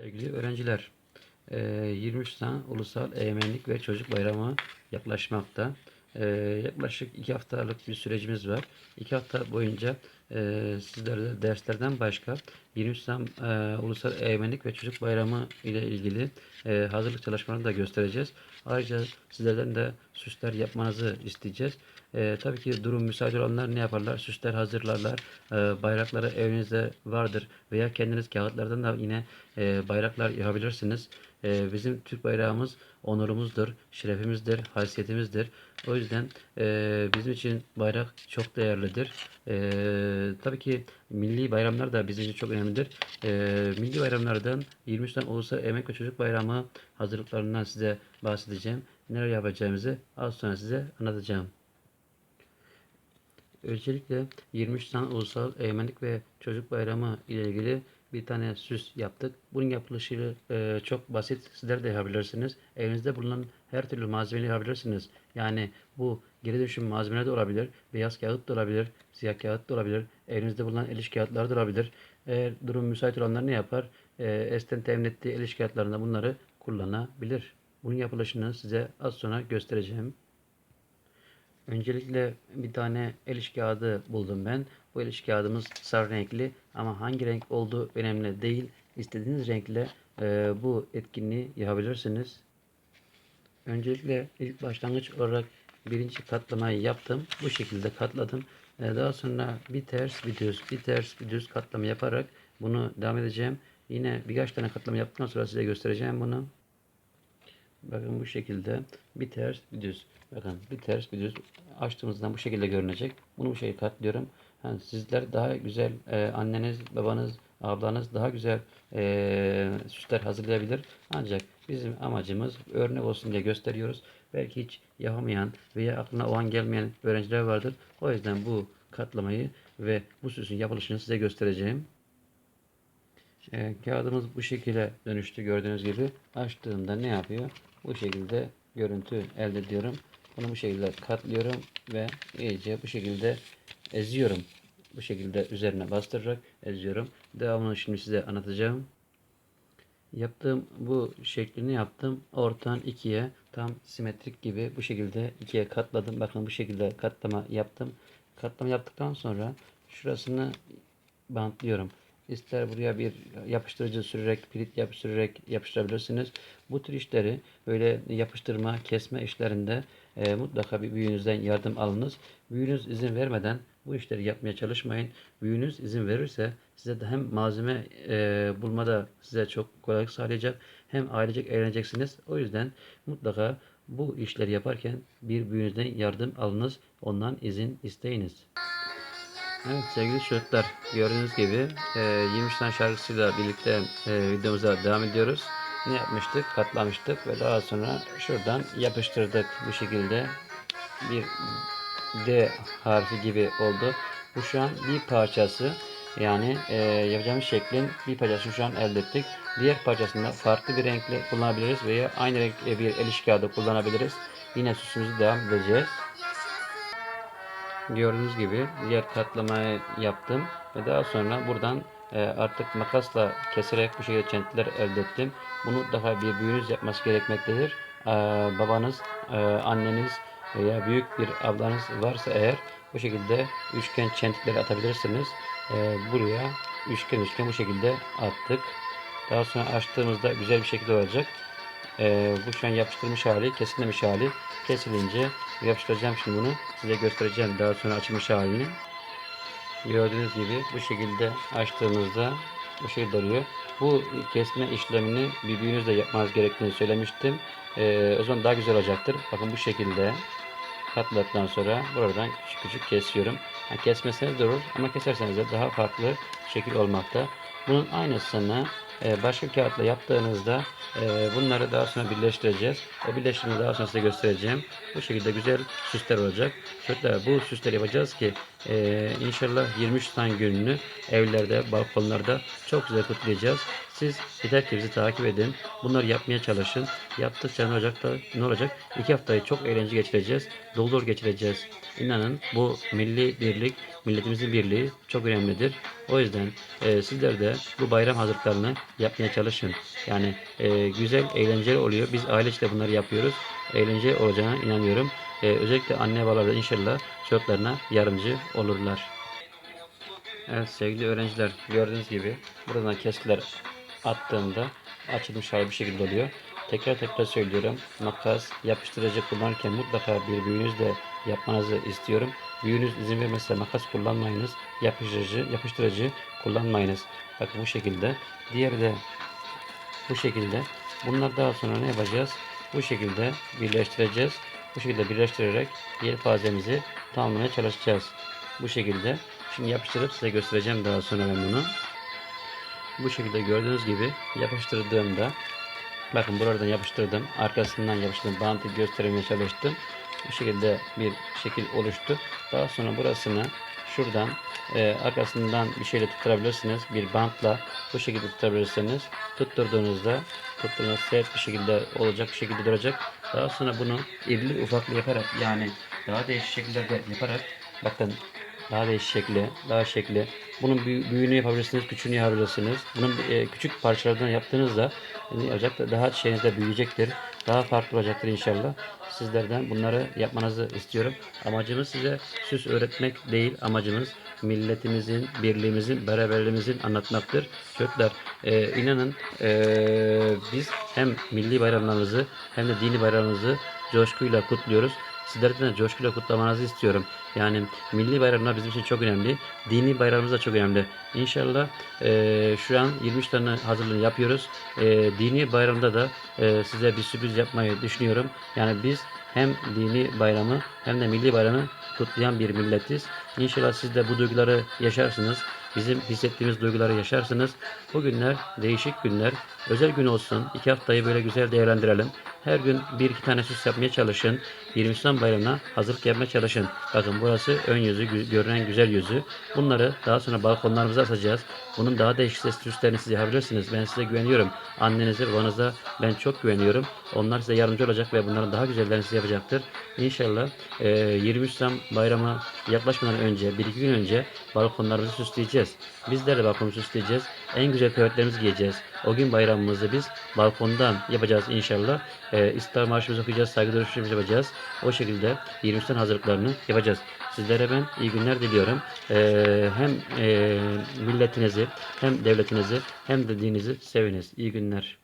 Sevgili öğrenciler, eee, 23 Nisan Ulusal Egemenlik ve Çocuk Bayramı yaklaşmakta. Eee, Yaklaşık iki haftalık bir sürecimiz var. İki hafta boyunca eee sizlere derslerden başka 23 Nisan eee, Ulusal Egemenlik ve Çocuk Bayramı ile ilgili eee, hazırlık çalışmalarını da göstereceğiz. Ayrıca sizlerden de süsler yapmanızı isteyeceğiz. Eee, tabii ki durum müsait olanlar ne yaparlar? Süsler hazırlarlar. Eee, bayrakları evinizde vardır veya kendiniz kağıtlardan da yine eee, bayraklar yapabilirsiniz. Eee, bizim Türk bayrağımız onurumuzdur, şerefimizdir, haysiyetimizdir. O yüzden eee, bizim için bayrak çok değerlidir. Eee, tabii ki milli bayramlar da bizim için çok önemlidir. Eee, milli bayramlardan 23 Nisan Ulusal Emek ve Çocuk Bayramı hazırlıklarından size bahsedeceğim. Neler yapacağımızı az sonra size anlatacağım. Öncelikle 23 Nisan Ulusal Egemenlik ve Çocuk Bayramı ile ilgili bir tane süs yaptık. Bunun yapılışı e, çok basit. Sizler de yapabilirsiniz. Evinizde bulunan her türlü malzemeyi yapabilirsiniz. Yani bu geri dönüşüm malzemeleri de olabilir. Beyaz kağıt da olabilir. Siyah kağıt da olabilir. Evinizde bulunan el iş kağıtları da olabilir. Eğer durum müsait olanlar ne yapar? E, Esten temin ettiği el iş kağıtlarında bunları kullanabilir. Bunun yapılışını size az sonra göstereceğim. Öncelikle bir tane el iş kağıdı buldum ben. Bu el iş kağıdımız sarı renkli ama hangi renk olduğu önemli değil. İstediğiniz renkle e, bu etkinliği yapabilirsiniz. Öncelikle ilk başlangıç olarak birinci katlamayı yaptım. Bu şekilde katladım. E, daha sonra bir ters bir düz, bir ters bir düz katlama yaparak bunu devam edeceğim. Yine birkaç tane katlama yaptıktan sonra size göstereceğim bunu. Bakın bu şekilde bir ters bir düz. Bakın bir ters bir düz açtığımızdan bu şekilde görünecek. Bunu bu şekilde katlıyorum. Yani sizler daha güzel e, anneniz, babanız, ablanız daha güzel e, süsler hazırlayabilir. Ancak bizim amacımız örnek olsun diye gösteriyoruz. Belki hiç yapamayan veya aklına o an gelmeyen öğrenciler vardır. O yüzden bu katlamayı ve bu süsün yapılışını size göstereceğim. E, kağıdımız bu şekilde dönüştü gördüğünüz gibi. Açtığımda ne yapıyor? Bu şekilde görüntü elde ediyorum. Bunu bu şekilde katlıyorum ve iyice bu şekilde eziyorum. Bu şekilde üzerine bastırarak eziyorum. Devamını şimdi size anlatacağım. Yaptığım bu şeklini yaptım. Ortadan ikiye tam simetrik gibi bu şekilde ikiye katladım. Bakın bu şekilde katlama yaptım. Katlama yaptıktan sonra şurasını bantlıyorum. İster buraya bir yapıştırıcı sürerek, pirit yapıştırerek yapıştırabilirsiniz. Bu tür işleri böyle yapıştırma, kesme işlerinde e, mutlaka bir büyüğünüzden yardım alınız. Büyüğünüz izin vermeden bu işleri yapmaya çalışmayın. Büyüğünüz izin verirse size de hem malzeme e, bulmada size çok kolaylık sağlayacak hem ailecek eğleneceksiniz. O yüzden mutlaka bu işleri yaparken bir büyüğünüzden yardım alınız. Ondan izin isteyiniz. Evet sevgili çocuklar gördüğünüz gibi e, 23 tane şarkısıyla birlikte e, videomuza devam ediyoruz. Ne yapmıştık? Katlamıştık ve daha sonra şuradan yapıştırdık bu şekilde bir D harfi gibi oldu. Bu şu an bir parçası yani e, yapacağımız şeklin bir parçasını şu an elde ettik. Diğer parçasında farklı bir renkle kullanabiliriz veya aynı renk bir el iş kağıdı kullanabiliriz. Yine süsümüzü devam edeceğiz. Gördüğünüz gibi diğer katlamayı yaptım ve daha sonra buradan e, artık makasla keserek bu şekilde çentiler elde ettim. Bunu daha bir büyüğünüz yapması gerekmektedir. E, babanız, e, anneniz veya büyük bir ablanız varsa eğer bu şekilde üçgen çentikleri atabilirsiniz. Buraya üçgen üçgen bu şekilde attık. Daha sonra açtığımızda güzel bir şekilde olacak. Bu şu an yapıştırmış hali, kesilmemiş hali. Kesilince yapıştıracağım şimdi bunu. Size göstereceğim daha sonra açılmış halini. Gördüğünüz gibi bu şekilde açtığımızda bu şekilde oluyor. Bu kesme işlemini bir büyüğünüzle yapmanız gerektiğini söylemiştim. Ee, o zaman daha güzel olacaktır. Bakın bu şekilde katladıktan sonra buradan küçük küçük kesiyorum. Yani kesmeseniz de olur ama keserseniz de daha farklı şekil olmakta. Bunun aynısını e, başka kağıtla yaptığınızda e, bunları daha sonra birleştireceğiz. O birleştirmeyi daha sonra size göstereceğim. Bu şekilde güzel süsler olacak. Çocuklar bu süsleri yapacağız ki Ee, inşallah 23 Nisan gününü evlerde, balkonlarda çok güzel kutlayacağız. Siz yeter ki bizi takip edin. Bunları yapmaya çalışın. Yaptıkça ne olacak da ne olacak? İki haftayı çok eğlence geçireceğiz. Dolu dolu geçireceğiz. İnanın bu milli birlik, milletimizin birliği çok önemlidir. O yüzden e, sizler de bu bayram hazırlıklarını yapmaya çalışın. Yani e, güzel, eğlenceli oluyor. Biz aile içinde bunları yapıyoruz. Eğlenceli olacağına inanıyorum. E, özellikle anne babalar inşallah çocuklarına yardımcı olurlar. Evet sevgili öğrenciler gördüğünüz gibi buradan keskiler attığımda açılmış hali bir şekilde oluyor. Tekrar tekrar söylüyorum. Makas, yapıştırıcı kullanırken mutlaka bir büyüğünüzle yapmanızı istiyorum. Büyüğünüz izin vermezse makas kullanmayınız. Yapıştırıcı, yapıştırıcı kullanmayınız. Bakın bu şekilde. Diğeri de bu şekilde. Bunlar daha sonra ne yapacağız? Bu şekilde birleştireceğiz. Bu şekilde birleştirerek yelpazemizi tamamlamaya çalışacağız. Bu şekilde. Şimdi yapıştırıp size göstereceğim daha sonra ben bunu. Bu şekilde gördüğünüz gibi yapıştırdığımda bakın buradan yapıştırdım. Arkasından yapıştırdım. Bantı göstermeye çalıştım. Bu şekilde bir şekil oluştu. Daha sonra burasını şuradan e, arkasından bir şeyle tutturabilirsiniz. Bir bantla bu şekilde tutturabilirsiniz. Tutturduğunuzda tutturduğunuz sert bir şekilde olacak bir şekilde duracak. Daha sonra bunu irili ufaklı yaparak yani daha değişik şekillerde yaparak bakın daha değişik şekli, daha şekli. Bunun büyü- büyüğünü yapabilirsiniz, küçüğünü yapabilirsiniz. Bunun e, küçük parçalardan yaptığınızda e, olacak da daha şeyiniz büyüyecektir. Daha farklı olacaktır inşallah. Sizlerden bunları yapmanızı istiyorum. Amacımız size süs öğretmek değil. Amacımız milletimizin, birliğimizin, beraberliğimizin anlatmaktır. Çocuklar e, inanın e, biz hem milli bayramlarımızı hem de dini bayramımızı coşkuyla kutluyoruz. Sizlerden de coşkuyla kutlamanızı istiyorum. Yani milli bayramlar bizim için çok önemli. Dini bayramımız da çok önemli. İnşallah eee, şu an 23 tane hazırlığını yapıyoruz. Eee, dini bayramda da eee, size bir sürpriz yapmayı düşünüyorum. Yani biz hem dini bayramı hem de milli bayramı kutlayan bir milletiz. İnşallah siz de bu duyguları yaşarsınız. Bizim hissettiğimiz duyguları yaşarsınız. Bu günler değişik günler. Özel gün olsun. İki haftayı böyle güzel değerlendirelim. Her gün bir iki tane süs yapmaya çalışın. 20 Nisan bayramına hazırlık yapmaya çalışın. Bakın burası ön yüzü, görünen güzel yüzü. Bunları daha sonra balkonlarımıza asacağız. Bunun daha değişik ses süslerini siz yapabilirsiniz. Ben size güveniyorum. Annenize, babanıza ben çok güveniyorum. Onlar size yardımcı olacak ve bunların daha güzellerini size yapacaktır. İnşallah eee 23 Nisan bayramı yaklaşmadan önce, bir iki gün önce balkonlarımızı süsleyeceğiz. Bizler de balkonumuzu süsleyeceğiz. En güzel kıyafetlerimizi giyeceğiz. O gün bayramımızı biz balkondan yapacağız inşallah. Eee İstiklal Marşımızı okuyacağız, saygı duruşumuzu yapacağız. O şekilde 23 Nisan hazırlıklarını yapacağız. Sizlere ben iyi günler diliyorum. Eee, hem eee, milletinizi hem devletinizi hem de dininizi seviniz. İyi günler.